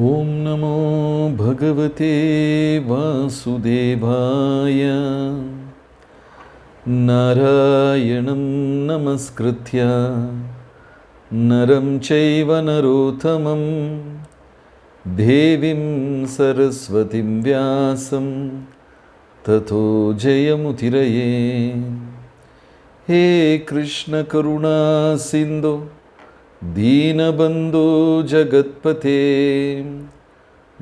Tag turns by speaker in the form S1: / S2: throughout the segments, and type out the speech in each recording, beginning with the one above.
S1: ഓം നമോ ഭഗവതേ വാസുദേവായ. നാരായണം നമസ്കൃത്യ. നരം ചൈവ നരോത്തമം. ദേവീം സരസ്വതിം വ്യാസം. തഥോ ജയമുതിരയേ. ഹേ കൃഷ്ണ കരുണാ ದೀನಬಂಧು ಜಗತ್ಪಥೇ.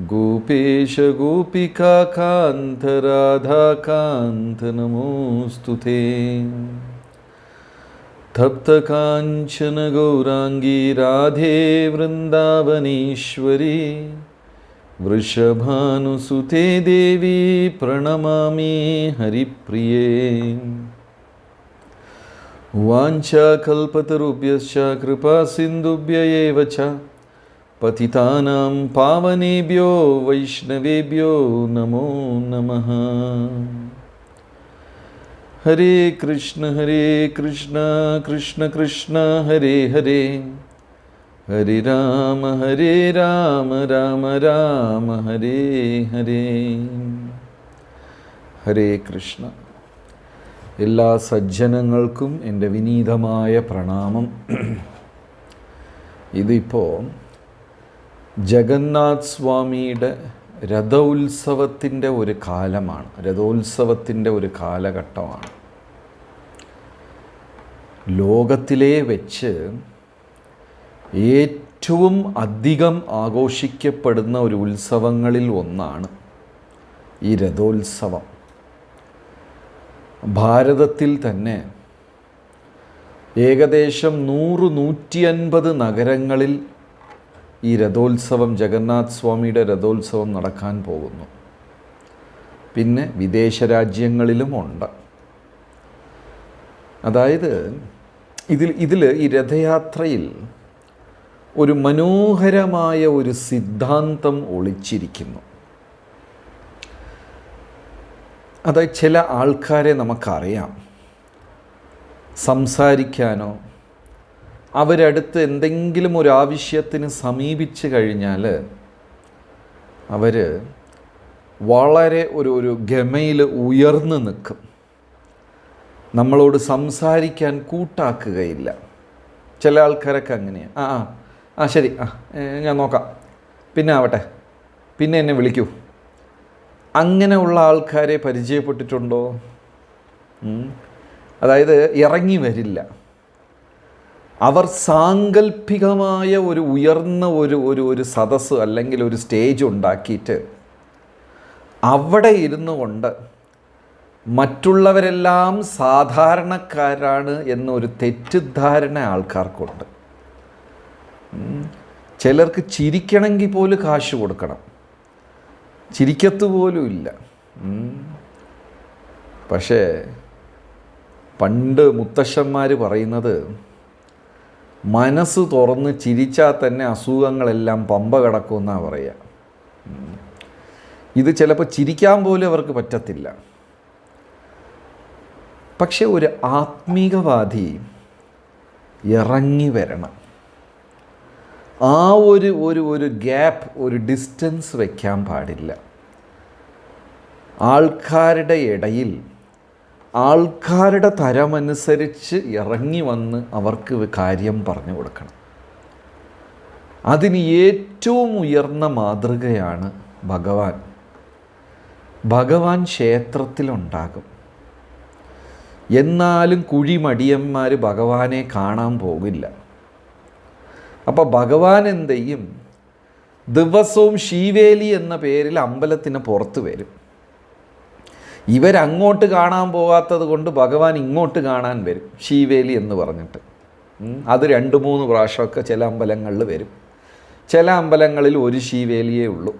S1: ಗೋಪೇಶ ಗೋಪಿಕಾಂತ ರಾಧಾಕಾಂತ ನಮೋಸ್ತು ತೇ ತಪ್ತಕಾಂಚನ ಗೌರಾಂಗಿ ರಾಧೆ ವೃಂದಾವನೇಶ್ವರಿ. ವೃಷಭಾನುಸುತೆ ದೇವಿ ಪ್ರಣಮಾಮಿ ಹರಿಪ್ರಿಯೇ. वाञ्छाकल्पतरुभ्यश्च कृपासिन्धुभ्य एव च। पतितानां पावनेभ्यो वैष्णवेभ्यो नमो नमः। हरे कृष्ण हरे कृष्ण कृष्ण कृष्ण, हरे हरे। हरे राम हरे राम राम राम, हरे हरे। हरे कृष्ण। എല്ലാ സജ്ജനങ്ങൾക്കും എന്റെ വിനീതമായ പ്രണാമം. ഇതിപ്പോൾ ജഗന്നാഥ് സ്വാമിയുടെ രഥോത്സവത്തിന്റെ ഒരു കാലമാണ്. രഥോത്സവത്തിന്റെ ഒരു കാലഘട്ടമാണ്. ലോകത്തിലെ വെച്ച് ഏറ്റവും അധികം ആഘോഷിക്കപ്പെടുന്ന ഒരു ഉത്സവങ്ങളിൽ ഒന്നാണ് ഈ രഥോത്സവം. ഭാരതത്തിൽ തന്നെ ഏകദേശം നൂറ് നൂറ്റി അൻപത് നഗരങ്ങളിൽ ഈ രഥോത്സവം ജഗന്നാഥ് സ്വാമിയുടെ രഥോത്സവം നടക്കാൻ പോകുന്നു. പിന്നെ വിദേശ രാജ്യങ്ങളിലും ഉണ്ട്. അതായത് ഇതിൽ ഇതിൽ ഈ രഥയാത്രയിൽ ഒരു മനോഹരമായ ഒരു സിദ്ധാന്തം ഒളിച്ചിരിക്കുന്നു. അതായത് ചില ആൾക്കാരെ നമുക്കറിയാം. സംസാരിക്കാനോ അവരടുത്ത് എന്തെങ്കിലും ഒരു ആവശ്യത്തിന് സമീപിച്ചു കഴിഞ്ഞാൽ അവർ വളരെ ഒരു ഒരു ഗമയിൽ ഉയർന്നു നിൽക്കും. നമ്മളോട് സംസാരിക്കാൻ കൂട്ടാക്കുകയില്ല. ചില ആൾക്കാരൊക്കെ അങ്ങനെയാണ് ആ ആ ആ ശരി ആ ഞാൻ നോക്കാം. പിന്നെ ആവട്ടെ. പിന്നെ എന്നെ വിളിക്കൂ. അങ്ങനെയുള്ള ആൾക്കാരെ പരിചയപ്പെട്ടിട്ടുണ്ടോ? അതായത് ഇറങ്ങി വരില്ല. അവർ സാങ്കല്പികമായ ഒരു ഉയർന്ന ഒരു ഒരു ഒരു സദസ്സ് അല്ലെങ്കിൽ ഒരു സ്റ്റേജ് ഉണ്ടാക്കിയിട്ട് അവിടെ ഇരുന്നു കൊണ്ട് മറ്റുള്ളവരെല്ലാം സാധാരണക്കാരാണ് എന്നൊരു തെറ്റിദ്ധാരണ ആൾക്കാർക്കുണ്ട്. ചിലർക്ക് ചിരിക്കണമെങ്കിൽ പോലും കാശ് കൊടുക്കണം. ചിരിക്കത്ത് പോലും ഇല്ല. പക്ഷേ പണ്ട് മുത്തശ്ശന്മാർ പറയുന്നത് മനസ്സ് തുറന്ന് ചിരിച്ചാൽ തന്നെ അസുഖങ്ങളെല്ലാം പമ്പ കിടക്കുമെന്നാണ് പറയുക ഇത് ചിലപ്പോൾ ചിരിക്കാൻ പോലും അവർക്ക് പറ്റത്തില്ല. പക്ഷെ ഒരു ആത്മീകവാദി ഇറങ്ങി വരണം. ആ ഒരു ഒരു ഒരു ഗ്യാപ്പ് ഒരു ഡിസ്റ്റൻസ് വയ്ക്കാൻ പാടില്ല. ആൾക്കാരുടെ ഇടയിൽ ആൾക്കാരുടെ തരമനുസരിച്ച് ഇറങ്ങി വന്ന് അവർക്ക് കാര്യം പറഞ്ഞു കൊടുക്കണം. അതിന് ഏറ്റവും ഉയർന്ന മാതൃകയാണ് ഭഗവാൻ. ഭഗവാൻ ക്ഷേത്രത്തിലുണ്ടാകും. എന്നാലും കുഴിമടിയന്മാർ ഭഗവാനെ കാണാൻ പോകില്ല. അപ്പോൾ ഭഗവാൻ എന്ത് ചെയ്യും? ദിവസവും ശീവേലി എന്ന പേരിൽ അമ്പലത്തിന് പുറത്ത് വരും. ഇവരങ്ങോട്ട് കാണാൻ പോകാത്തത് കൊണ്ട് ഭഗവാൻ ഇങ്ങോട്ട് കാണാൻ വരും ശീവേലി എന്ന് പറഞ്ഞിട്ട്. അത് രണ്ട് മൂന്ന് പ്രാവശ്യമൊക്കെ ചില അമ്പലങ്ങളിൽ വരും. ചില അമ്പലങ്ങളിൽ ഒരു ശീവേലിയേ ഉള്ളൂ.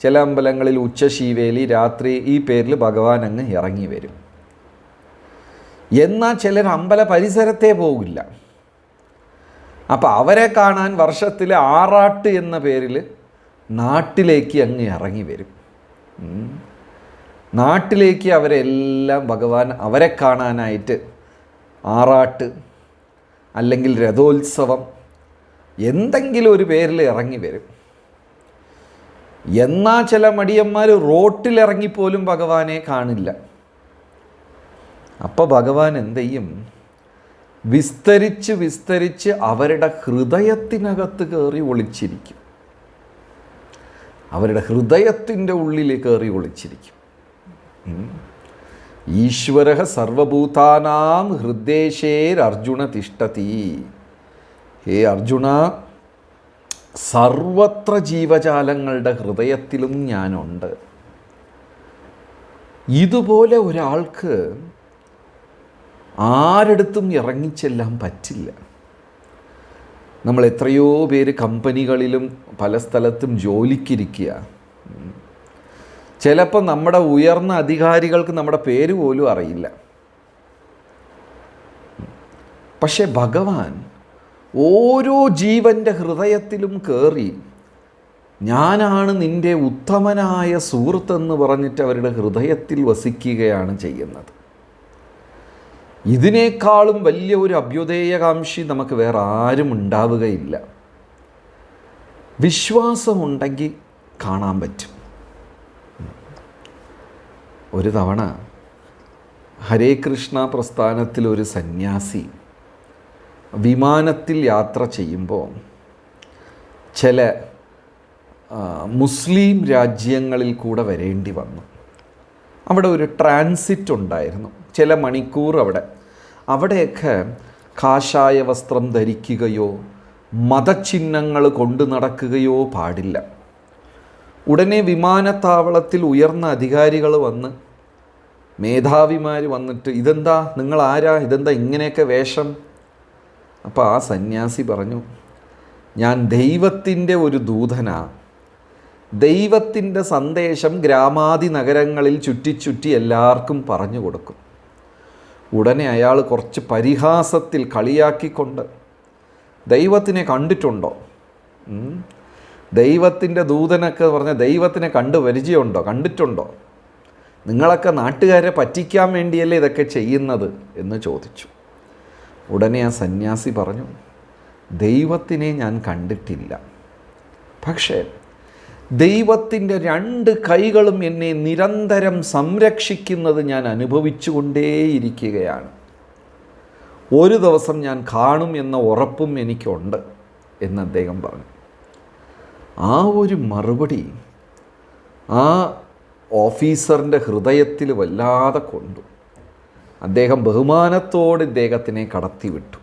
S1: ചില അമ്പലങ്ങളിൽ ഉച്ച ശീവേലി രാത്രി ഈ പേരിൽ ഭഗവാൻ അങ്ങ് ഇറങ്ങി വരും. എന്നാൽ ചിലർ അമ്പല പരിസരത്തേ പോകില്ല. അപ്പോൾ അവരെ കാണാൻ വർഷത്തിലെ ആറാട്ട് എന്ന പേരിൽ നാട്ടിലേക്ക് അങ്ങ് ഇറങ്ങി വരും. നാട്ടിലേക്ക് അവരെല്ലാം ഭഗവാൻ അവരെ കാണാനായിട്ട് ആറാട്ട് അല്ലെങ്കിൽ രഥോത്സവം എന്തെങ്കിലും ഒരു പേരിൽ ഇറങ്ങി വരും. എന്നാ ചില മടിയന്മാർ റോട്ടിലിറങ്ങിപ്പോലും ഭഗവാനെ കാണില്ല. അപ്പോൾ ഭഗവാൻ എന്ത് ചെയ്യും? വിസ്തരിച്ച് വിസ്തരിച്ച് അവരുടെ ഹൃദയത്തിനകത്ത് കയറി ഒളിച്ചിരിക്കും. അവരുടെ ഹൃദയത്തിന്റെ ഉള്ളിൽ കയറി ഒളിച്ചിരിക്കും. ഈശ്വര സർവഭൂതാനാം ഹൃദ്ദേശേരർജുന തിഷ്ടതി ഹേ അർജുന സർവത്ര ജീവജാലങ്ങളുടെ ഹൃദയത്തിലും ഞാനുണ്ട്. ഇതുപോലെ ഒരാൾക്ക് ആരടുത്തും ഇറങ്ങിച്ചെല്ലാൻ പറ്റില്ല. നമ്മൾ എത്രയോ പേര് കമ്പനികളിലും പല സ്ഥലത്തും ജോലിക്കിരിക്കുക. ചിലപ്പോൾ നമ്മുടെ ഉയർന്ന അധികാരികൾക്ക് നമ്മുടെ പേര് പോലും അറിയില്ല. പക്ഷെ ഭഗവാൻ ഓരോ ജീവന്റെ ഹൃദയത്തിലും കയറി ഞാനാണ് നിന്റെ ഉത്തമനായ സുഹൃത്തെന്ന് പറഞ്ഞിട്ട് അവരുടെ ഹൃദയത്തിൽ വസിക്കുകയാണ് ചെയ്യുന്നത്. ഇതിനേക്കാളും വലിയ ഒരു അഭ്യുദയകാംക്ഷി നമുക്ക് വേറെ ആരും ഉണ്ടാവുകയില്ല. വിശ്വാസമുണ്ടെങ്കിൽ കാണാൻ പറ്റും. ഒരു തവണ ഹരേ കൃഷ്ണ പ്രസ്ഥാനത്തിൽ ഒരു സന്യാസി വിമാനത്തിൽ യാത്ര ചെയ്യുമ്പോൾ ചില മുസ്ലിം രാജ്യങ്ങളിൽ കൂടെ വരേണ്ടി വന്നു. അവിടെ ഒരു ട്രാൻസിറ്റ് ഉണ്ടായിരുന്നു. ചില മണിക്കൂർ അവിടെ. അവിടെയൊക്കെ കാഷായ വസ്ത്രം ധരിക്കുകയോ മതചിഹ്നങ്ങൾ കൊണ്ടു നടക്കുകയോ പാടില്ല. ഉടനെ വിമാനത്താവളത്തിൽ ഉയർന്ന അധികാരികൾ വന്ന് മേധാവിമാർ വന്നിട്ട് ഇതെന്താ? നിങ്ങൾ ആരാ ഇതെന്താ ഇങ്ങനെയൊക്കെ വേഷം? അപ്പോൾ ആ സന്യാസി പറഞ്ഞു ഞാൻ ദൈവത്തിന്റെ ഒരു ദൂതനാ. ദൈവത്തിന്റെ സന്ദേശം ഗ്രാമാതി നഗരങ്ങളിൽ ചുറ്റി ചുറ്റി എല്ലാവർക്കും പറഞ്ഞു കൊടുക്കും. ഉടനെ അയാൾ കുറച്ച് പരിഹാസത്തിൽ കളിയാക്കിക്കൊണ്ട് ദൈവത്തിനെ കണ്ടിട്ടുണ്ടോ? ദൈവത്തിന്റെ ദൂതനൊക്കെ പറഞ്ഞ ദൈവത്തിനെ കണ്ട് പരിചയമുണ്ടോ? കണ്ടിട്ടുണ്ടോ? നിങ്ങളൊക്കെ നാട്ടുകാരെ പറ്റിക്കാൻ വേണ്ടിയല്ലേ ഇതൊക്കെ ചെയ്യുന്നത്? എന്ന് ചോദിച്ചു. ഉടനെ ആ സന്യാസി പറഞ്ഞു ദൈവത്തിനെ ഞാൻ കണ്ടിട്ടില്ല. പക്ഷേ ദൈവത്തിന്റെ രണ്ട് കൈകളും എന്നെ നിരന്തരം സംരക്ഷിക്കുന്നത് ഞാൻ അനുഭവിച്ചുകൊണ്ടേയിരിക്കുകയാണ്. ഒരു ദിവസം ഞാൻ കാണും എന്ന ഉറപ്പും എനിക്കുണ്ട് എന്ന് അദ്ദേഹം പറഞ്ഞു. ആ ഒരു മറുപടി ആ ഓഫീസറിന്റെ ഹൃദയത്തിൽ വല്ലാതെ കൊണ്ടു. അദ്ദേഹം ബഹുമാനത്തോടെ ഇദ്ദേഹത്തിനെ കടത്തിവിട്ടു.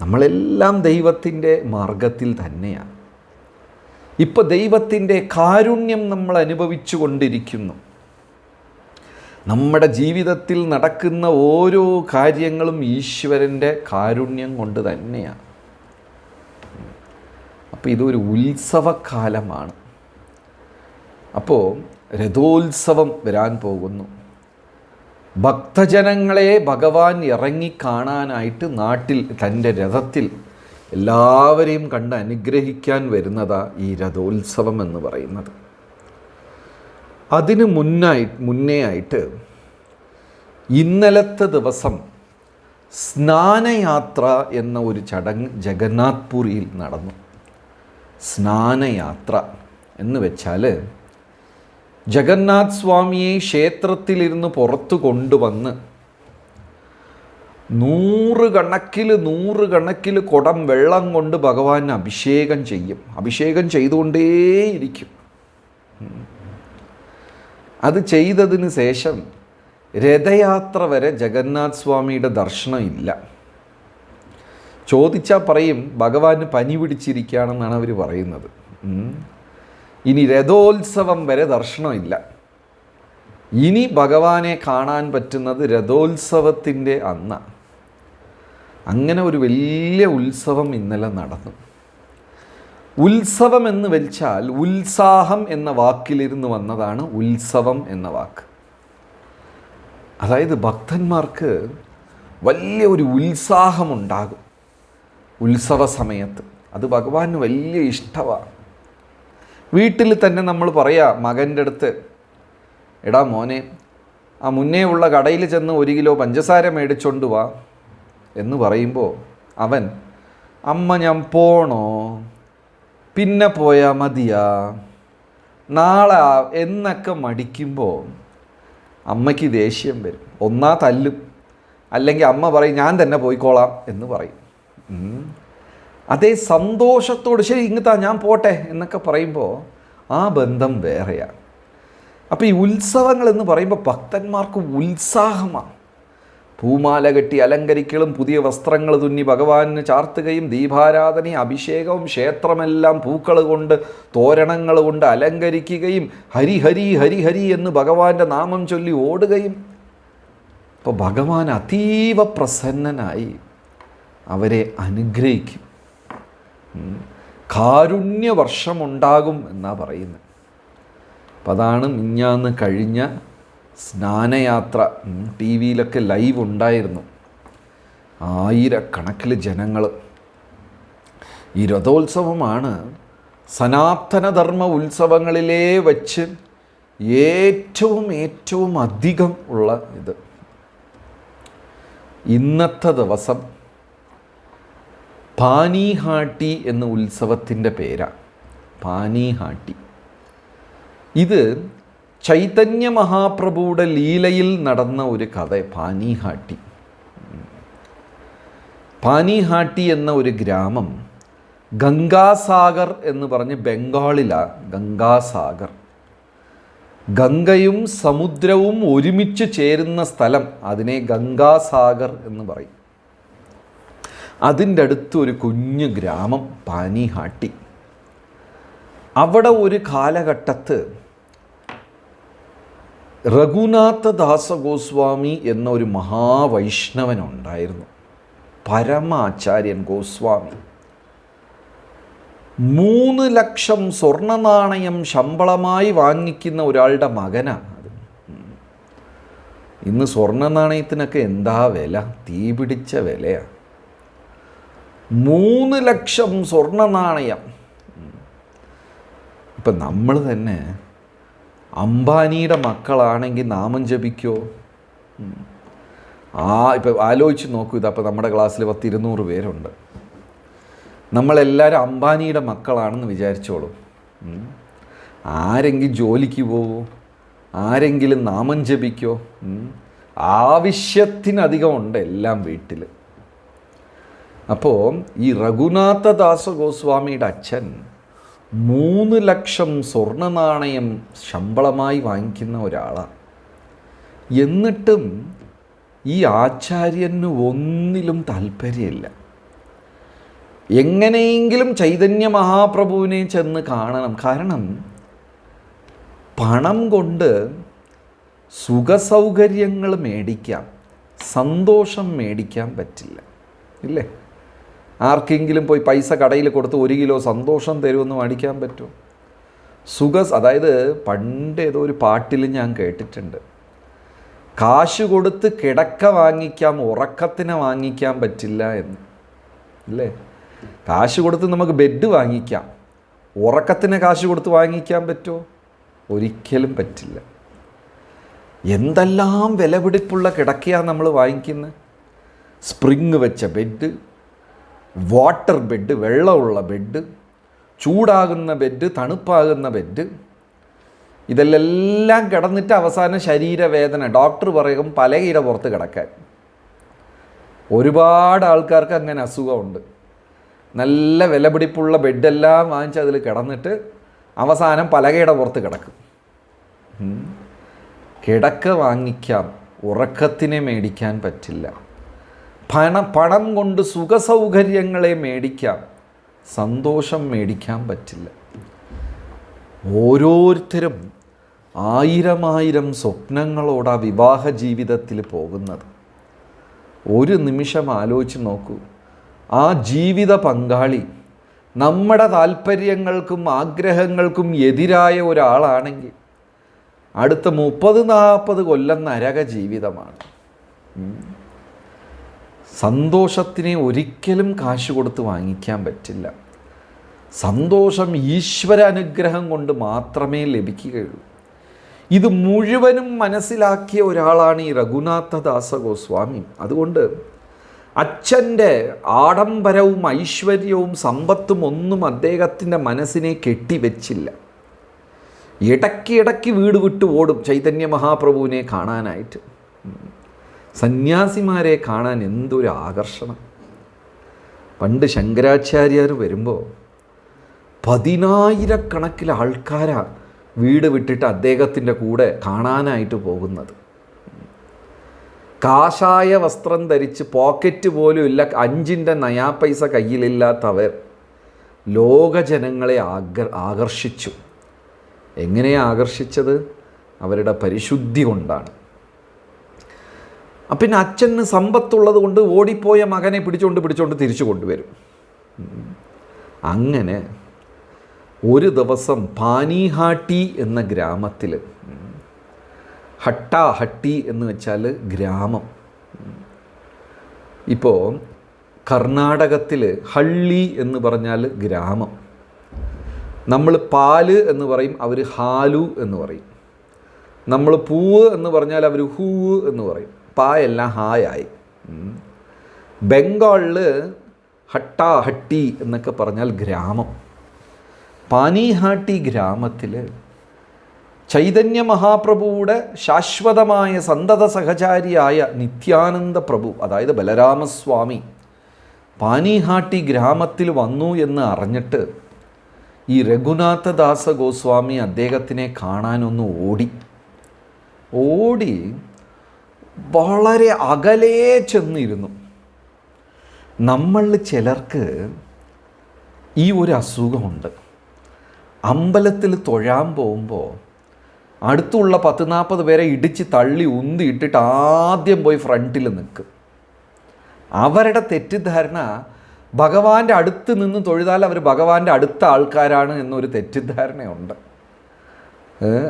S1: നമ്മളെല്ലാം ദൈവത്തിന്റെ മാർഗത്തിൽ തന്നെയാണ്. ഇപ്പോൾ ദൈവത്തിന്റെ കാരുണ്യം നമ്മൾ അനുഭവിച്ചു കൊണ്ടിരിക്കുന്നു. നമ്മുടെ ജീവിതത്തിൽ നടക്കുന്ന ഓരോ കാര്യങ്ങളും ഈശ്വരന്റെ കാരുണ്യം കൊണ്ട് തന്നെയാണ്. അപ്പോൾ ഇതൊരു ഉത്സവകാലമാണ്. അപ്പോൾ രഥോത്സവം വരാൻ പോകുന്നു. ഭക്തജനങ്ങളെ ഭഗവാൻ ഇറങ്ങി കാണാനായിട്ട് നാട്ടിൽ തന്റെ രഥത്തിൽ എല്ലാവരെയും കണ്ട് അനുഗ്രഹിക്കാൻ വരുന്നതാ ഈ രഥോത്സവം എന്ന് പറയുന്നത്. അതിന് മുന്നായി മുന്നേ ആയിട്ട് ഇന്നലത്തെ ദിവസം സ്നാനയാത്ര എന്ന ഒരു ചടങ്ങ് ജഗന്നാഥ് പുരിയിൽ നടന്നു. സ്നാനയാത്ര എന്ന് വെച്ചാൽ ജഗന്നാഥ് സ്വാമിയെ ക്ഷേത്രത്തിലിരുന്ന് പുറത്തു കൊണ്ടുവന്ന് നൂറ് കണക്കിൽ നൂറ് കണക്കിൽ കുടം വെള്ളം കൊണ്ട് ഭഗവാൻ അഭിഷേകം ചെയ്യും. അഭിഷേകം ചെയ്തുകൊണ്ടേയിരിക്കും. അത് ചെയ്തതിന് ശേഷം രഥയാത്ര വരെ ജഗന്നാഥ് സ്വാമിയുടെ ദർശനം ഇല്ല. ചോദിച്ചാൽ പറയും ഭഗവാന് പനി പിടിച്ചിരിക്കുകയാണെന്നാണ് അവർ പറയുന്നത്. ഇനി രഥോത്സവം വരെ ദർശനമില്ല ഇനി ഭഗവാനെ കാണാൻ പറ്റുന്നത് രഥോത്സവത്തിന്റെ അന്ന. അങ്ങനെ ഒരു വലിയ ഉത്സവം ഇന്നലെ നടന്നു. ഉത്സവം എന്ന് വെച്ചാൽ ഉത്സാഹം എന്ന വാക്കിലിരുന്ന് വന്നതാണ് ഉത്സവം എന്ന വാക്ക്. അതായത് ഭക്തന്മാർക്ക് വലിയ ഒരു ഉത്സാഹമുണ്ടാകും ഉത്സവ സമയത്ത്. അത് ഭഗവാന് വലിയ ഇഷ്ടമാണ്. വീട്ടിൽ തന്നെ നമ്മൾ പറയാം മകന്റെ അടുത്ത് എടാ മോനെ ആ മുന്നേ ഉള്ള കടയിൽ ചെന്ന് ഒരു കിലോ പഞ്ചസാര മേടിച്ചോണ്ട് വാ. എന്ന് പറയുമ്പോൾ അവൻ അമ്മ ഞാൻ പോണോ? പിന്നെ പോയാൽ മതിയാ. നാളെ എന്നൊക്കെ മടിക്കുമ്പോൾ അമ്മയ്ക്ക് ദേഷ്യം വരും. ഒന്നാ തല്ലും. അല്ലെങ്കിൽ അമ്മ പറയും ഞാൻ തന്നെ പോയിക്കോളാം എന്ന് പറയും. അതേ സന്തോഷത്തോട് ശരി ഇങ്ങത്താ ഞാൻ പോട്ടെ എന്നൊക്കെ പറയുമ്പോൾ ആ ബന്ധം വേറെയാണ് അപ്പോൾ ഈ ഉത്സവങ്ങൾ എന്ന് പറയുമ്പോൾ ഭക്തന്മാർക്ക് ഉത്സാഹമാണ്. പൂമാല കെട്ടി അലങ്കരിക്കലും പുതിയ വസ്ത്രങ്ങൾ തുന്നി ഭഗവാന് ചാർത്തുകയും ദീപാരാധനയും അഭിഷേകവും ക്ഷേത്രമെല്ലാം പൂക്കൾ കൊണ്ട് തോരണങ്ങൾ കൊണ്ട് അലങ്കരിക്കുകയും ഹരി ഹരി ഹരി ഹരി എന്ന് ഭഗവാന്റെ നാമം ചൊല്ലി ഓടുകയും. അപ്പോൾ ഭഗവാൻ അതീവ പ്രസന്നനായി അവരെ അനുഗ്രഹിക്കും. കാരുണ്യവർഷമുണ്ടാകും എന്നാണ് പറയുന്നത്. അപ്പം അതാണ് മിഞ്ഞാന്ന് കഴിഞ്ഞ സ്നാനയാത്ര ടി വിയിലൊക്കെ ലൈവ് ഉണ്ടായിരുന്നു. ആയിരക്കണക്കിൽ ജനങ്ങൾ ഈ രഥോത്സവമാണ് സനാതനധർമ്മ ഉത്സവങ്ങളിലേ വച്ച് ഏറ്റവും ഏറ്റവും അധികം ഉള്ള ഇത്. ഇന്നത്തെ ദിവസം പാനീഹാട്ടി എന്ന ഉത്സവത്തിന്റെ പേരാണ് പാനീഹാട്ടി. ഇത് ചൈതന്യ മഹാപ്രഭുവുടെ ലീലയിൽ നടന്ന ഒരു കഥ പാനിഹാട്ടി. പാനിഹാട്ടി എന്ന ഒരു ഗ്രാമം ഗംഗാസാഗർ എന്ന് പറഞ്ഞ് ബംഗാളിലാണ് ഗംഗാസാഗർ. ഗംഗയും സമുദ്രവും ഒരുമിച്ച് ചേരുന്ന സ്ഥലം അതിനെ ഗംഗാസാഗർ എന്ന് പറയും. അതിന്റെ അടുത്ത് ഒരു കുഞ്ഞു ഗ്രാമം പാനിഹാട്ടി. അവിടെ ഒരു കാലഘട്ടത്ത് രഘുനാഥ ദാസഗോസ്വാമി എന്ന ഒരു മഹാവൈഷ്ണവനുണ്ടായിരുന്നു. പരമാചാര്യൻ ഗോസ്വാമി. മൂന്ന് ലക്ഷം സ്വർണ നാണയം ശമ്പളമായി വാങ്ങിക്കുന്ന ഒരാളുടെ മകനാണ് അത്. ഇന്ന് സ്വർണ നാണയത്തിനൊക്കെ എന്താ വില? തീ പിടിച്ച വിലയാണ് മൂന്ന് ലക്ഷം സ്വർണ നാണയം ഇപ്പം നമ്മൾ തന്നെ അംബാനിയുടെ മക്കളാണെങ്കിൽ നാമം ജപിക്കോ? ആ ഇപ്പം ആലോചിച്ച് നോക്കൂ ഇതപ്പോൾ നമ്മുടെ ക്ലാസ്സിൽ പത്തിരുന്നൂറ് പേരുണ്ട്. നമ്മളെല്ലാവരും അംബാനിയുടെ മക്കളാണെന്ന് വിചാരിച്ചോളൂ. ആരെങ്കിലും ജോലിക്ക് പോവോ ആരെങ്കിലും നാമം ജപിക്കോ. ആവശ്യത്തിനധികം ഉണ്ട് എല്ലാം വീട്ടിൽ. അപ്പോൾ ഈ രഘുനാഥദാസ ഗോസ്വാമിയുടെ അച്ഛൻ മൂന്ന് ലക്ഷം സ്വർണ നാണയം ശമ്പളമായി വാങ്ങിക്കുന്ന ഒരാളാണ്. എന്നിട്ടും ഈ ആചാര്യന് ഒന്നിലും താല്പര്യമില്ല. എങ്ങനെയെങ്കിലും ചൈതന്യ മഹാപ്രഭുവിനെ ചെന്ന് കാണണം. കാരണം പണം കൊണ്ട് സുഖസൗകര്യങ്ങൾ മേടിക്കാം സന്തോഷം മേടിക്കാൻ പറ്റില്ല. ഇല്ലേ? ആർക്കെങ്കിലും പോയി പൈസ കടയിൽ കൊടുത്ത് ഒരു കിലോ സന്തോഷം തരുമെന്ന് മേടിക്കാൻ പറ്റും സുഖ അതായത് പണ്ട് ഏതോ ഒരു പാട്ടിൽ ഞാൻ കേട്ടിട്ടുണ്ട്. കാശ് കൊടുത്ത് കിടക്ക വാങ്ങിക്കാം ഉറക്കത്തിന് വാങ്ങിക്കാൻ പറ്റില്ല എന്ന്. അല്ലേ? കാശ് കൊടുത്ത് നമുക്ക് ബെഡ് വാങ്ങിക്കാം. ഉറക്കത്തിന് കാശ് കൊടുത്ത് വാങ്ങിക്കാൻ പറ്റുമോ? ഒരിക്കലും പറ്റില്ല. എന്തെല്ലാം വിലപിടിപ്പുള്ള കിടക്കയാണ് നമ്മൾ വാങ്ങിക്കുന്നത് സ്പ്രിങ് വെച്ച ബെഡ് വാട്ടർ ബെഡ് വെള്ളമുള്ള ബെഡ് ചൂടാകുന്ന ബെഡ് തണുപ്പാകുന്ന ബെഡ്. ഇതിലെല്ലാം കിടന്നിട്ട് അവസാനം ശരീരവേദന. ഡോക്ടർ പറയും പലകയുടെ പുറത്ത് കിടക്കാൻ. ഒരുപാട് ആൾക്കാർക്ക് അങ്ങനെ അസുഖമുണ്ട്. നല്ല വിലപിടിപ്പുള്ള ബെഡെല്ലാം വാങ്ങിച്ച് അതിൽ കിടന്നിട്ട് അവസാനം പലകയുടെ പുറത്ത് കിടക്കും. കിടക്ക വാങ്ങിക്കാം. ഉറക്കത്തിനെ മേടിക്കാൻ പറ്റില്ല. പണ പണം കൊണ്ട് സുഖസൗകര്യങ്ങളെ മേടിക്കാം. സന്തോഷം മേടിക്കാൻ പറ്റില്ല. ഓരോരുത്തരും ആയിരമായിരം സ്വപ്നങ്ങളോട് വിവാഹ ജീവിതത്തിൽ പോകുന്നത്. ഒരു നിമിഷം ആലോചിച്ച് നോക്കൂ. ആ ജീവിത പങ്കാളി നമ്മുടെ താല്പര്യങ്ങൾക്കും ആഗ്രഹങ്ങൾക്കും എതിരായ ഒരാളാണെങ്കിൽ അടുത്ത മുപ്പത് നാൽപ്പത് കൊല്ലം നരക ജീവിതമാണ്. സന്തോഷത്തിനെ ഒരിക്കലും കാശ് കൊടുത്ത് വാങ്ങിക്കാൻ പറ്റില്ല. സന്തോഷം ഈശ്വര അനുഗ്രഹം കൊണ്ട് മാത്രമേ ലഭിക്കുകയുള്ളൂ. ഇത് മുഴുവനും മനസ്സിലാക്കിയ ഒരാളാണ് ഈ രഘുനാഥദാസ ഗോസ്വാമി അതുകൊണ്ട് അച്ഛന്റെ ആഡംബരവും ഐശ്വര്യവും സമ്പത്തും ഒന്നും അദ്ദേഹത്തിന്റെ മനസ്സിനെ കെട്ടിവെച്ചില്ല. ഇടയ്ക്ക് ഇടയ്ക്ക് വീട് വിട്ട് ഓടും ചൈതന്യ മഹാപ്രഭുവിനെ കാണാനായിട്ട് സന്യാസിമാരെ കാണാൻ എന്തൊരു ആകർഷണം. പണ്ട് ശങ്കരാചാര്യർ വരുമ്പോൾ പതിനായിരക്കണക്കിന് ആൾക്കാരാ വീട് വിട്ടിട്ട് അദ്ദേഹത്തിന്റെ കൂടെ കാണാനായിട്ട് പോകുന്നത്. കാഷായ വസ്ത്രം ധരിച്ച് പോക്കറ്റ് പോലും ഇല്ല അഞ്ചിന്റെ നയാ പൈസ കയ്യിലില്ലാത്തവർ ലോകജനങ്ങളെ ആകർ ആകർഷിച്ചു. എങ്ങനെയാണ് ആകർഷിച്ചത്? അവരുടെ പരിശുദ്ധി കൊണ്ടാണ്. പിന്നെ അച്ഛന് സമ്പത്തുള്ളത് കൊണ്ട് ഓടിപ്പോയ മകനെ പിടിച്ചുകൊണ്ട് പിടിച്ചുകൊണ്ട് തിരിച്ചു കൊണ്ടുവരും. അങ്ങനെ ഒരു ദിവസം പാനിഹാട്ടി എന്ന ഗ്രാമത്തിൽ ഹട്ടാ ഹട്ടി എന്ന് വെച്ചാൽ ഗ്രാമം. ഇപ്പോൾ കർണാടകത്തിൽ ഹള്ളി എന്ന് പറഞ്ഞാൽ ഗ്രാമം. നമ്മൾ പാൽ എന്ന് പറയും അവർ ഹാലു എന്ന് പറയും. നമ്മൾ പൂവ് എന്ന് പറഞ്ഞാൽ അവർ ഹൂവ് എന്ന് പറയും. പായെല്ലാം ഹായായി. ഉം. ബംഗാളിൽ ഹട്ടാ ഹട്ടി എന്നൊക്കെ പറഞ്ഞാൽ ഗ്രാമം. പാനിഹാട്ടി ഗ്രാമത്തിൽ ചൈതന്യ മഹാപ്രഭുവിടെ ശാശ്വതമായ സന്തത സഹചാരിയായ നിത്യാനന്ദ പ്രഭു അതായത് ബലരാമസ്വാമി പാനിഹാട്ടി ഗ്രാമത്തിൽ വന്നു എന്ന് അറിഞ്ഞിട്ട് ഈ രഘുനാഥദാസ ഗോസ്വാമി അദ്ദേഹത്തിനെ കാണാനൊന്ന് ഓടി. ഓടി വളരെ അകലേ ചെന്നിരുന്നു. നമ്മളിൽ ചിലർക്ക് ഈ ഒരു അസുഖമുണ്ട്. അമ്പലത്തിൽ തൊഴാൻ പോകുമ്പോൾ അടുത്തുള്ള പത്ത് നാൽപ്പത് പേരെ ഇടിച്ച് തള്ളി ഉന്തി ഇട്ടിട്ട് ആദ്യം പോയി ഫ്രണ്ടിൽ നിൽക്കും. അവരുടെ തെറ്റിദ്ധാരണ ഭഗവാന്റെ അടുത്ത് നിന്ന് തൊഴുതാൽ അവർ ഭഗവാന്റെ അടുത്ത ആൾക്കാരാണ് എന്നൊരു തെറ്റിദ്ധാരണയുണ്ട്.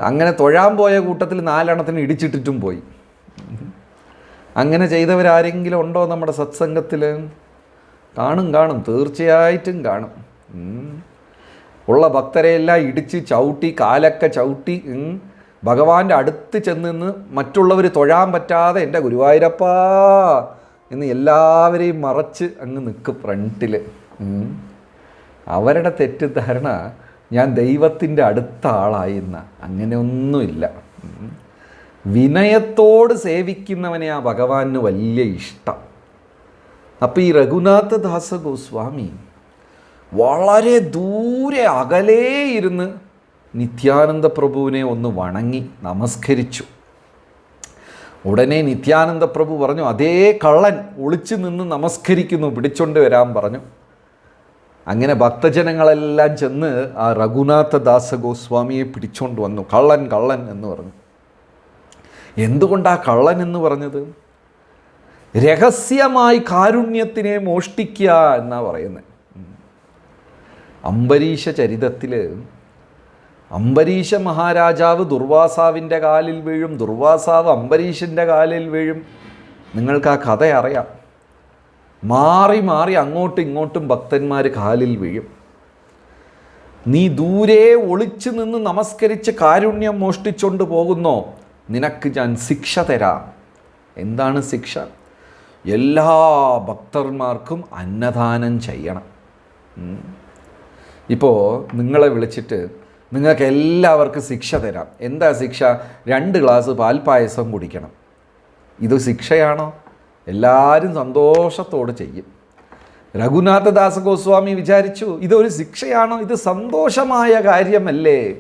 S1: അങ്ങനെ തൊഴാൻ പോയ കൂട്ടത്തിൽ നാലെണ്ണത്തിന് ഇടിച്ചിട്ടിട്ടും പോയി. അങ്ങനെ ചെയ്തവരാരെങ്കിലും ഉണ്ടോ നമ്മുടെ സത്സംഗത്തിൽ കാണും കാണും. തീർച്ചയായിട്ടും കാണും. ഉള്ള ഭക്തരെയെല്ലാം ഇടിച്ച് ചവിട്ടി കാലൊക്കെ ചവിട്ടി ഭഗവാന്റെ അടുത്ത് ചെന്ന് നിന്ന് മറ്റുള്ളവർ തൊഴാൻ പറ്റാതെ എന്റെ ഗുരുവായൂരപ്പാ എന്ന് എല്ലാവരെയും മറച്ച് അങ്ങ് നിൽക്കും ഫ്രണ്ടിൽ അവരുടെ തെറ്റിദ്ധാരണ ഞാൻ ദൈവത്തിന്റെ അടുത്ത ആളായി എന്ന. അങ്ങനെയൊന്നുമില്ല. വിനയത്തോട് സേവിക്കുന്നവനെ ആ ഭഗവാന് വലിയ ഇഷ്ടം. അപ്പോൾ ഈ രഘുനാഥദാസ ഗോസ്വാമി വളരെ ദൂരെ അകലേ ഇരുന്ന് നിത്യാനന്ദ പ്രഭുവിനെ ഒന്ന് വണങ്ങി നമസ്കരിച്ചു. ഉടനെ നിത്യാനന്ദ പ്രഭു പറഞ്ഞു അതേ കള്ളൻ ഒളിച്ചു നിന്ന് നമസ്കരിക്കുന്നു പിടിച്ചോണ്ട് വരാൻ പറഞ്ഞു. അങ്ങനെ ഭക്തജനങ്ങളെല്ലാം ചെന്ന് ആ രഘുനാഥദാസ ഗോസ്വാമിയെ പിടിച്ചോണ്ട് വന്നു. കള്ളൻ കള്ളൻ എന്ന് പറഞ്ഞു. എന്തുകൊണ്ടാ കള്ളൻ എന്ന് പറഞ്ഞത്? രഹസ്യമായി കാരുണ്യത്തിനെ മോഷ്ടിക്കുക എന്നാ പറയുന്നത് അംബരീഷ ചരിതത്തിൽ അംബരീഷ മഹാരാജാവ് ദുർവാസാവിന്റെ കാലിൽ വീഴും ദുർവാസാവ് അംബരീഷന്റെ കാലിൽ വീഴും. നിങ്ങൾക്ക് ആ കഥ അറിയാം. മാറി മാറി അങ്ങോട്ടും ഇങ്ങോട്ടും ഭക്തന്മാർ കാലിൽ വീഴും. നീ ദൂരെ ഒളിച്ചു നിന്ന് നമസ്കരിച്ച് കാരുണ്യം മോഷ്ടിച്ചുകൊണ്ട് പോകുന്നോ? നിനക്ക് ഞാൻ ശിക്ഷ തരാം. എന്താണ് ശിക്ഷ? എല്ലാ ഭക്തന്മാർക്കും അന്നദാനം ചെയ്യണം. ഇപ്പോൾ നിങ്ങളെ വിളിച്ചിട്ട് നിങ്ങൾക്ക് എല്ലാവർക്കും ശിക്ഷ തരാം. എന്താ ശിക്ഷ? രണ്ട് ഗ്ലാസ് പാൽപ്പായസം കുടിക്കണം. ഇത് ശിക്ഷയാണോ? എല്ലാവരും സന്തോഷത്തോട് ചെയ്യും. രഘുനാഥദാസ ഗോസ്വാമി വിചാരിച്ചു ഇതൊരു ശിക്ഷയാണോ? ഇത് സന്തോഷമായ കാര്യമല്ലേ?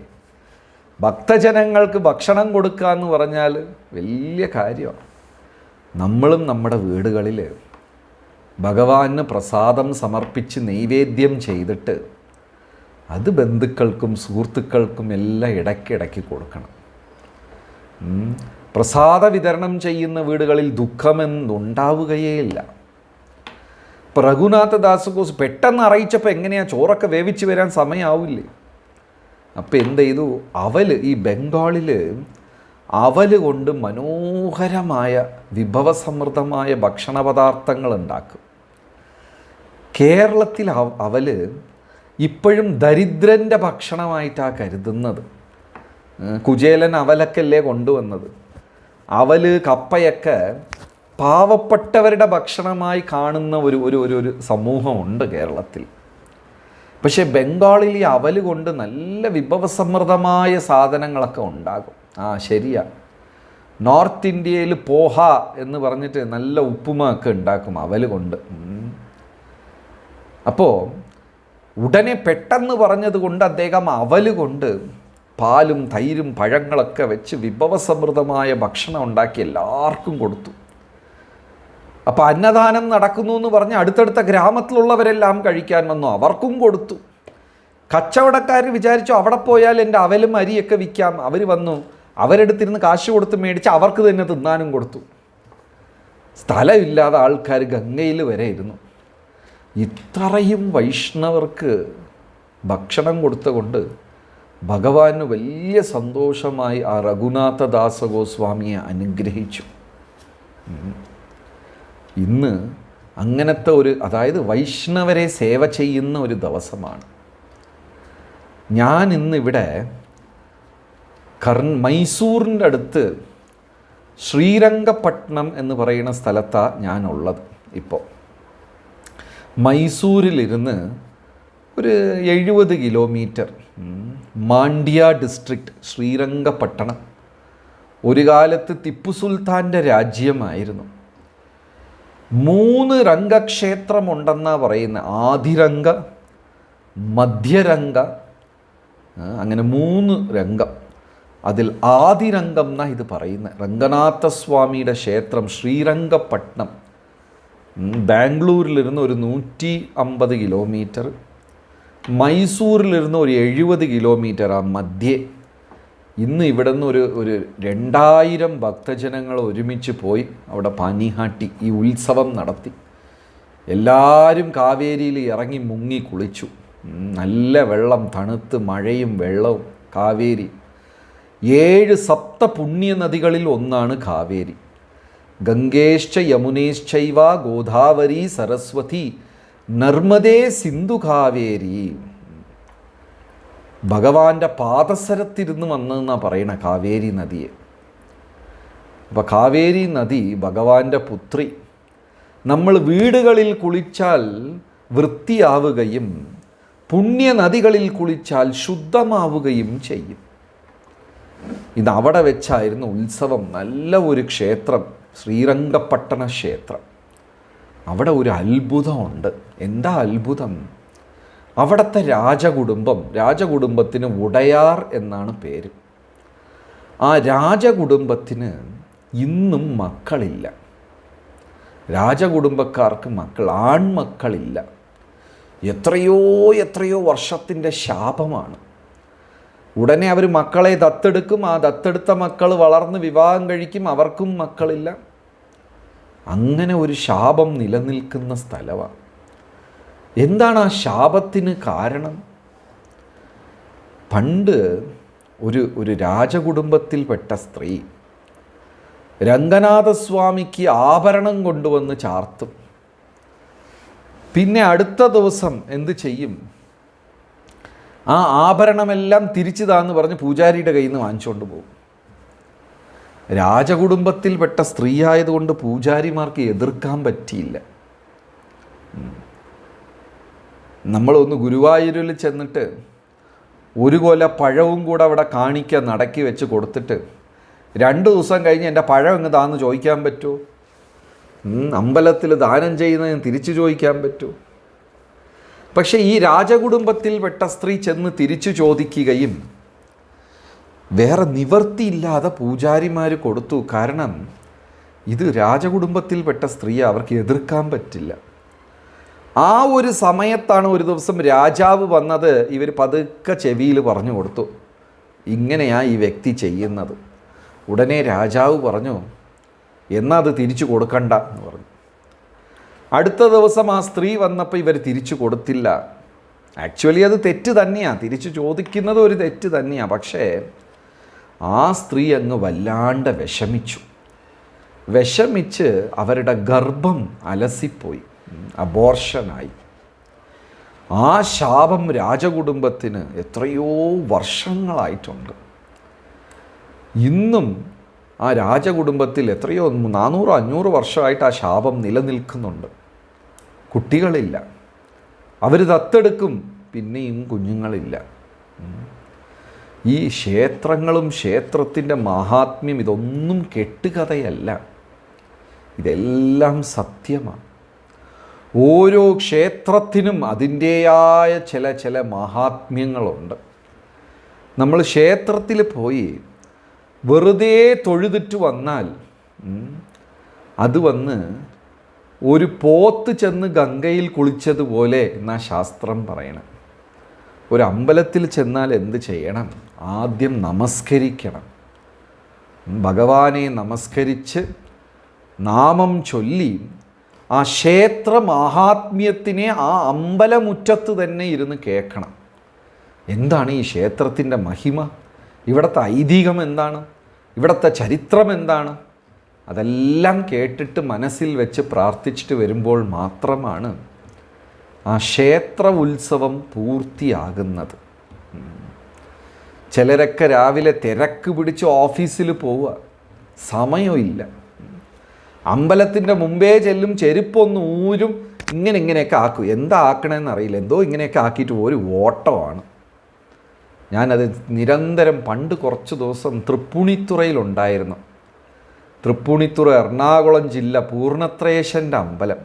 S1: ഭക്തജനങ്ങൾക്ക് ഭക്ഷണം കൊടുക്കുക എന്ന് പറഞ്ഞാൽ വലിയ കാര്യമാണ്. നമ്മളും നമ്മുടെ വീടുകളിൽ ഭഗവാന് പ്രസാദം സമർപ്പിച്ച് നൈവേദ്യം ചെയ്തിട്ട് അത് ബന്ധുക്കൾക്കും സുഹൃത്തുക്കൾക്കും എല്ലാം ഇടയ്ക്കിടയ്ക്ക് കൊടുക്കണം. പ്രസാദ വിതരണം ചെയ്യുന്ന വീടുകളിൽ ദുഃഖമെന്നുണ്ടാവുകയേയില്ല ഇപ്പം രഘുനാഥദാസകോസ് പെട്ടെന്ന് അറിയിച്ചപ്പോൾ എങ്ങനെയാണ് ചോറൊക്കെ വേവിച്ച് വരാൻ സമയമാവില്ലേ അപ്പം എന്ത് ചെയ്തു? അവൽ ഈ ബംഗാളിൽ അവൽ കൊണ്ട് മനോഹരമായ വിഭവസമൃദ്ധമായ ഭക്ഷണ പദാർത്ഥങ്ങൾ ഉണ്ടാക്കും കേരളത്തിൽ അവൽ ഇപ്പോഴും ദരിദ്രന്റെ ഭക്ഷണമായിട്ടാണ് കരുതുന്നത്. കുചേലൻ അവലൊക്കെ അല്ലേ കൊണ്ടുവന്നത്? അവൽ കപ്പയൊക്കെ പാവപ്പെട്ടവരുടെ ഭക്ഷണമായി കാണുന്ന ഒരു ഒരു ഒരു സമൂഹമുണ്ട് കേരളത്തിൽ. പക്ഷേ ബംഗാളിൽ ഈ അവൽ കൊണ്ട് നല്ല വിഭവസമൃദ്ധമായ സാധനങ്ങളൊക്കെ ഉണ്ടാകും. ആ ശരിയാണ് നോർത്ത് ഇന്ത്യയിൽ പോഹ എന്ന് പറഞ്ഞിട്ട് നല്ല ഉപ്പുമ ഒക്കെ ഉണ്ടാക്കും അവൽ കൊണ്ട്. അപ്പോൾ ഉടനെ പെട്ടെന്ന് പറഞ്ഞതുകൊണ്ട് അദ്ദേഹം അവൽ കൊണ്ട് പാലും തൈരും പഴങ്ങളൊക്കെ വെച്ച് വിഭവസമൃദ്ധമായ ഭക്ഷണം ഉണ്ടാക്കി എല്ലാവർക്കും കൊടുത്തു. അപ്പോൾ അന്നദാനം നടക്കുന്നു എന്ന് പറഞ്ഞ് അടുത്തടുത്ത ഗ്രാമത്തിലുള്ളവരെല്ലാം കഴിക്കാൻ വന്നു. അവർക്കും കൊടുത്തു. കച്ചവടക്കാർ വിചാരിച്ചു അവിടെ പോയാൽ എന്റെ അവലും അരിയൊക്കെ വിൽക്കാം. അവർ വന്നു. അവരെടുത്തിരുന്ന് കാശ് കൊടുത്ത് മേടിച്ച് അവർക്ക് തന്നെ തിന്നാനും കൊടുത്തു. സ്ഥലമില്ലാതെ ആൾക്കാർ ഗംഗയിൽ വരെ ഇരുന്നു. ഇത്രയും വൈഷ്ണവർക്ക് ഭക്ഷണം കൊടുത്തുകൊണ്ട് ഭഗവാന് വലിയ സന്തോഷമായി ആ രഘുനാഥദാസ ഗോസ്വാമിയെ അനുഗ്രഹിച്ചു. ഇന്ന് അങ്ങനത്തെ ഒരു അതായത് വൈഷ്ണവരെ സേവ ചെയ്യുന്ന ഒരു ദിവസമാണ്. ഞാൻ ഇന്നിവിടെ കർ മൈസൂറിന്റെ അടുത്ത് ശ്രീരംഗപട്ടണം എന്ന് പറയുന്ന സ്ഥലത്താണ് ഞാനുള്ളത് ഇപ്പോൾ. മൈസൂരിലിരുന്ന് ഒരു എഴുപത് കിലോമീറ്റർ മാണ്ഡ്യ ഡിസ്ട്രിക്റ്റ് ശ്രീരംഗപട്ടണം. ഒരു കാലത്ത് ടിപ്പു സുൽത്താന്റെ രാജ്യമായിരുന്നു. മൂന്ന് രംഗക്ഷേത്രമുണ്ടെന്നാണ് പറയുന്ന. ആദിരംഗ മധ്യരംഗ അങ്ങനെ മൂന്ന് രംഗം. അതിൽ ആദിരംഗം എന്നാണ് ഇത് പറയുന്നത് രംഗനാഥസ്വാമിയുടെ ക്ഷേത്രം ശ്രീരംഗപട്ടണം. ബാംഗ്ലൂരിലിരുന്ന് ഒരു നൂറ്റി അമ്പത് കിലോമീറ്റർ. മൈസൂരിലിരുന്ന് ഒരു എഴുപത് കിലോമീറ്റർ ആ മധ്യേ. ഇന്ന് ഇവിടെ നിന്ന് ഒരു ഒരു രണ്ടായിരം ഭക്തജനങ്ങൾ ഒരുമിച്ച് പോയി അവിടെ പനിഹാട്ടി ഈ ഉത്സവം നടത്തി. എല്ലാവരും കാവേരിയിൽ ഇറങ്ങി മുങ്ങി കുളിച്ചു. നല്ല വെള്ളം തണുത്ത് മഴയും വെള്ളവും കാവേരി. ഏഴ് സപ്ത പുണ്യ നദികളിൽ ഒന്നാണ് കാവേരി. ഗംഗേശ്ച യമുനേശ്ചൈവ ഗോദാവരി സരസ്വതി നർമ്മദേ സിന്ധു കാവേരി. ഭഗവാന്റെ പാദസരത്തിരുന്ന് വന്നതെന്നാണ് പറയണ കാവേരി നദിയെ. അപ്പോൾ കാവേരി നദി ഭഗവാന്റെ പുത്രി. നമ്മൾ വീടുകളിൽ കുളിച്ചാൽ വൃത്തിയാവുകയും പുണ്യ നദികളിൽ കുളിച്ചാൽ ശുദ്ധമാവുകയും ചെയ്യും. ഇത് അവിടെ വെച്ചായിരുന്നു ഉത്സവം. നല്ല ഒരു ക്ഷേത്രം ശ്രീരംഗപട്ടണ ക്ഷേത്രം. അവിടെ ഒരു അത്ഭുതമുണ്ട്. എന്താ അത്ഭുതം? അവിടുത്തെ രാജകുടുംബം രാജകുടുംബത്തിന് ഉടയാർ എന്നാണ് പേര്. ആ രാജകുടുംബത്തിന് ഇന്നും മക്കളില്ല. രാജകുടുംബക്കാർക്ക് മക്കൾ ആൺമക്കളില്ല. എത്രയോ എത്രയോ വർഷത്തിന്റെ ശാപമാണ്. ഉടനെ അവർ മക്കളെ ദത്തെടുക്കും ആ ദത്തെടുത്ത മക്കൾ വളർന്ന് വിവാഹം കഴിക്കും അവർക്കും മക്കളില്ല. അങ്ങനെ ഒരു ശാപം നിലനിൽക്കുന്ന സ്ഥലമാണ് എന്താണ് ആ ശാപത്തിന് കാരണം? പണ്ട് ഒരു ഒരു രാജകുടുംബത്തിൽപ്പെട്ട സ്ത്രീ രംഗനാഥസ്വാമിക്ക് ആഭരണം കൊണ്ടുവന്ന് ചാർത്തും. പിന്നെ അടുത്ത ദിവസം എന്ത് ചെയ്യും? ആ ആഭരണമെല്ലാം തിരിച്ചു താന്ന് പറഞ്ഞ് പൂജാരിയുടെ കയ്യിൽ നിന്ന് വാങ്ങിച്ചുകൊണ്ട് പോകും രാജകുടുംബത്തിൽപ്പെട്ട സ്ത്രീ ആയതുകൊണ്ട് പൂജാരിമാർക്ക് എതിർക്കാൻ പറ്റിയില്ല. നമ്മളൊന്ന് ഗുരുവായൂരിൽ ചെന്നിട്ട് ഒരു കൊല പഴവും കൂടെ അവിടെ കാണിക്ക നടക്കി വെച്ച് കൊടുത്തിട്ട് രണ്ട് ദിവസം കഴിഞ്ഞ് എന്റെ പഴം ഇങ്ങ് താന്ന് ചോദിക്കാൻ പറ്റുമോ അമ്പലത്തിൽ ദാനം ചെയ്യുന്നതിന് തിരിച്ചു ചോദിക്കാൻ പറ്റുമോ പക്ഷേ ഈ രാജകുടുംബത്തിൽപ്പെട്ട സ്ത്രീ ചെന്ന് തിരിച്ചു ചോദിക്കുകയും വേറെ നിവർത്തിയില്ലാതെ പൂജാരിമാർ കൊടുത്തു. കാരണം ഇത് രാജകുടുംബത്തിൽപ്പെട്ട സ്ത്രീയെ അവർക്ക് എതിർക്കാൻ പറ്റില്ല. ആ ഒരു സമയത്താണ് ഒരു ദിവസം രാജാവ് വന്നത്. ഇവർ പതുക്കെ ചെവിയിൽ പറഞ്ഞു കൊടുത്തു. ഇങ്ങനെയാ ഈ വ്യക്തി ചെയ്യുന്നത്. ഉടനെ രാജാവ് പറഞ്ഞു എന്നാൽ അത് തിരിച്ചു കൊടുക്കണ്ട എന്ന് പറഞ്ഞു. അടുത്ത ദിവസം ആ സ്ത്രീ വന്നപ്പോൾ ഇവർ തിരിച്ചു കൊടുത്തില്ല. ആക്ച്വലി അത് തെറ്റ് തന്നെയാണ് തിരിച്ചു ചോദിക്കുന്നത് ഒരു തെറ്റ് തന്നെയാണ് പക്ഷേ ആ സ്ത്രീ അങ്ങ് വല്ലാണ്ട് വിഷമിച്ചു. വിഷമിച്ച് അവരുടെ ഗർഭം അലസിപ്പോയി. അബോർഷനായി. ആ ശാപം രാജകുടുംബത്തിന് എത്രയോ വർഷങ്ങളായിട്ടുണ്ട്. ഇന്നും ആ രാജകുടുംബത്തിൽ എത്രയോ നാനൂറ് അഞ്ഞൂറ് വർഷമായിട്ട് ആ ശാപം നിലനിൽക്കുന്നുണ്ട്. കുട്ടികളില്ല. അവർ ദത്തെടുക്കും പിന്നെയും കുഞ്ഞുങ്ങളില്ല. ഈ ക്ഷേത്രങ്ങളും ക്ഷേത്രത്തിന്റെ മഹാത്മ്യം ഇതൊന്നും കെട്ടുകഥയല്ല. ഇതെല്ലാം സത്യമാണ്. ഓരോ ക്ഷേത്രത്തിനും അതിന്റേതായ ചില ചില മഹാത്മ്യങ്ങളുണ്ട്. നമ്മൾ ക്ഷേത്രത്തിൽ പോയി വെറുതെ തൊഴുതിട്ട് വന്നാൽ അത് വന്ന് ഒരു പോത്ത് ചെന്ന് ഗംഗയിൽ കുളിച്ചതുപോലെ എന്നാ ശാസ്ത്രം പറയണം. ഒരു അമ്പലത്തിൽ ചെന്നാൽ എന്ത് ചെയ്യണം? ആദ്യം നമസ്കരിക്കണം. ഭഗവാനെ നമസ്കരിച്ച് നാമം ചൊല്ലി ആ ക്ഷേത്ര മഹാത്മ്യത്തിനെ ആ അമ്പലമുറ്റത്ത് തന്നെ ഇരുന്ന് കേൾക്കണം. എന്താണ് ഈ ക്ഷേത്രത്തിന്റെ മഹിമ? ഇവിടുത്തെ ഐതിഹ്യം എന്താണ്? ഇവിടുത്തെ ചരിത്രം എന്താണ്? അതെല്ലാം കേട്ടിട്ട് മനസ്സിൽ വെച്ച് പ്രാർത്ഥിച്ചിട്ട് വരുമ്പോൾ മാത്രമാണ് ആ ക്ഷേത്ര ഉത്സവം പൂർത്തിയാകുന്നത്. ചിലരൊക്കെ രാവിലെ തിരക്ക് പിടിച്ച് ഓഫീസിൽ പോവുക. സമയമില്ല. അമ്പലത്തിന്റെ മുമ്പേ ചെല്ലും ചെരുപ്പൊന്ന് ഊരും ഇങ്ങനെ ഇങ്ങനെയൊക്കെ ആക്കും. എന്താ ആക്കണമെന്ന് അറിയില്ല. എന്തോ ഇങ്ങനെയൊക്കെ ആക്കിയിട്ട് ഒരു ഓട്ടമാണ്. ഞാനത് നിരന്തരം പണ്ട് കുറച്ച് ദിവസം തൃപ്പൂണിത്തുറയിലുണ്ടായിരുന്നു. തൃപ്പൂണിത്തുറ എറണാകുളം ജില്ല പൂർണത്രേശന്റെ അമ്പലം.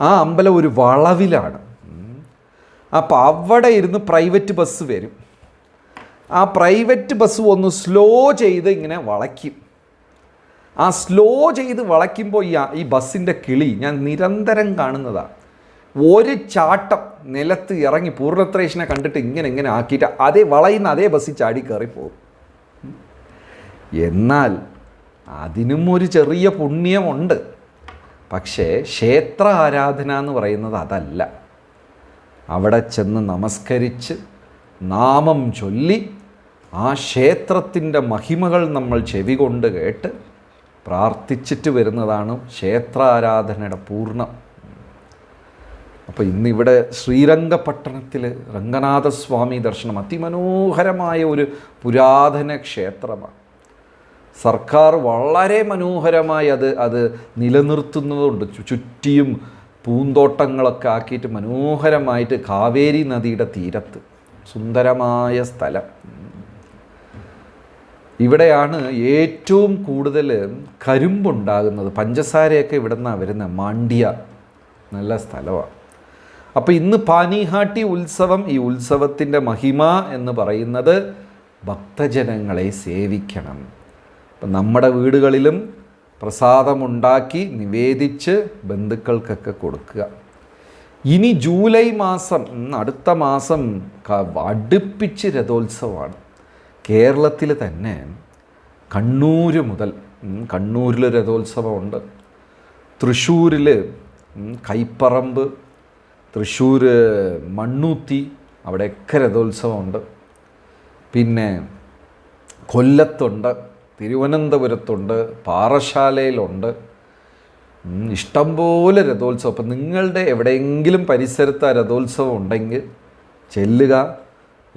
S1: ആ അമ്പലം ഒരു വളവിലാണ്. അപ്പോൾ അവിടെ ഇരുന്ന് പ്രൈവറ്റ് ബസ് വരും. ആ പ്രൈവറ്റ് ബസ് ഒന്ന് സ്ലോ ചെയ്ത് ഇങ്ങനെ വളയ്ക്കും. ആ സ്ലോ ചെയ്ത് വളയ്ക്കുമ്പോൾ ഈ ഈ ബസ്സിന്റെ കിളി ഞാൻ നിരന്തരം കാണുന്നതാണ് ഒരു ചാട്ടം നിലത്ത് ഇറങ്ങി പൂർണത്രേഷനെ കണ്ടിട്ട് ഇങ്ങനെ ഇങ്ങനെ ആക്കിയിട്ട് അതേ വളയുന്ന അതേ ബസ്സിൽ ചാടി കയറി പോകും. എന്നാൽ അതിനും ഒരു ചെറിയ പുണ്യമുണ്ട്. പക്ഷേ ക്ഷേത്ര ആരാധന എന്ന് പറയുന്നത് അതല്ല. അവിടെ ചെന്ന് നമസ്കരിച്ച് നാമം ചൊല്ലി ആ ക്ഷേത്രത്തിന്റെ മഹിമകൾ നമ്മൾ ചെവി കൊണ്ട് കേട്ട് പ്രാർത്ഥിച്ചിട്ട് വരുന്നതാണ് ക്ഷേത്രാരാധനയുടെ പൂർണം. അപ്പോൾ ഇന്നിവിടെ ശ്രീരംഗപട്ടണത്തിൽ രംഗനാഥസ്വാമി ദർശനം അതിമനോഹരമായ ഒരു പുരാതന ക്ഷേത്രമാണ്. സർക്കാർ വളരെ മനോഹരമായി അത് അത് നിലനിർത്തുന്നതുണ്ട്. ചുറ്റിയും പൂന്തോട്ടങ്ങളൊക്കെ ആക്കിയിട്ട് മനോഹരമായിട്ട് കാവേരി നദിയുടെ തീരത്ത്. സുന്ദരമായ സ്ഥലം. ഇവിടെയാണ് ഏറ്റവും കൂടുതൽ കരിമ്പുണ്ടാകുന്നത്. പഞ്ചസാരയൊക്കെ ഇവിടെ നിന്നാണ് വരുന്നത് മാണ്ഡ്യ നല്ല സ്ഥലമാണ് അപ്പോൾ ഇന്ന് പാനിഹാട്ടി ഉത്സവം ഈ ഉത്സവത്തിന്റെ മഹിമ എന്ന് പറയുന്നത് ഭക്തജനങ്ങളെ സേവിക്കണം. അപ്പം നമ്മുടെ വീടുകളിലും പ്രസാദമുണ്ടാക്കി നിവേദിച്ച് ബന്ധുക്കൾക്കൊക്കെ കൊടുക്കുക. ഇനി ജൂലൈ മാസം അടുത്ത മാസം അടുപ്പിച്ച് രഥോത്സവമാണ്. കേരളത്തിൽ തന്നെ കണ്ണൂർ മുതൽ കണ്ണൂരിൽ രഥോത്സവമുണ്ട്. തൃശ്ശൂരിൽ കൈപ്പറമ്പ് തൃശ്ശൂർ മണ്ണൂത്തി അവിടെയൊക്കെ രഥോത്സവമുണ്ട്. പിന്നെ കൊല്ലത്തുണ്ട് തിരുവനന്തപുരത്തുണ്ട് പാറശാലയിലുണ്ട്. ഇഷ്ടംപോലെ രഥോത്സവം. അപ്പം നിങ്ങളുടെ എവിടെയെങ്കിലും പരിസരത്ത് ആ രഥോത്സവം ഉണ്ടെങ്കിൽ ചെല്ലുക.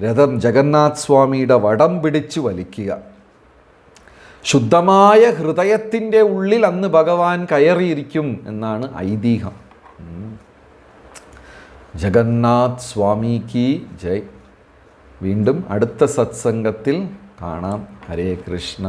S1: രഥം ജഗന്നാഥ് സ്വാമിയുടെ വടം പിടിച്ച് വലിക്കുക. ശുദ്ധമായ ഹൃദയത്തിന്റെ ഉള്ളിൽ അന്ന് ഭഗവാൻ കയറിയിരിക്കും എന്നാണ് ഐതിഹ്യം. ജഗന്നാഥ് സ്വാമി കി ജയ്. വീണ്ടും അടുത്ത സത്സംഗത്തിൽ കാണാം. ഹരേ കൃഷ്ണ.